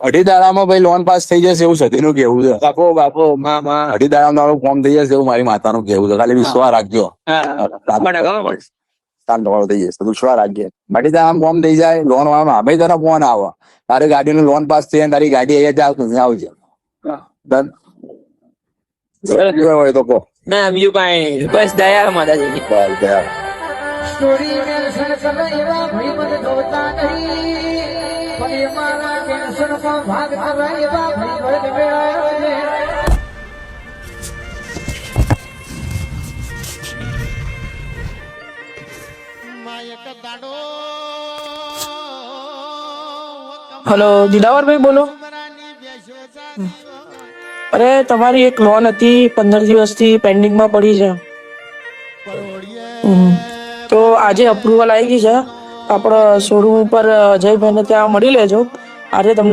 અઢી દાડામાં ભાઈ loan pass થઈ જશે એવું સતીનું કેવું છે. બાપો બાપો માં માં. અઢી દાડામાં તમારું ફોર્મ થઈ જશે એવું મારી માતાનું કેવું છે. ખાલી વિશ્વાસ રાખજો. શાંત વાળો થઈ જશે. વિશ્વાસ રાખજે. અઢી દાડામાં ફોર્મ થઈ જાય લોન વાળા અમે તારા ફોન આવે. તારે ગાડીનું લોન પાસ થઈ જાય તારી ગાડી અહીંયા જાવ તું આવજે. હોય તો કહો. ના બીજું કાંઈ બસ દયા માતાજીની. બસ ગયા સ્ટોરી ટેન્શન કરે એવા ભાઈ મને જોતા નહીં. પણ એ છે. હલો દિલાવરભાઈ બોલો. અરે, તમારી એક લોન હતી, પંદર દિવસથી પેન્ડિંગમાં પડી છે. તો આજે અપ્રુવલ આવી ગઈ છે. આપણા શોરૂમ ઉપર અજયભાઈને ત્યાં મળી લેજો. આજે તમને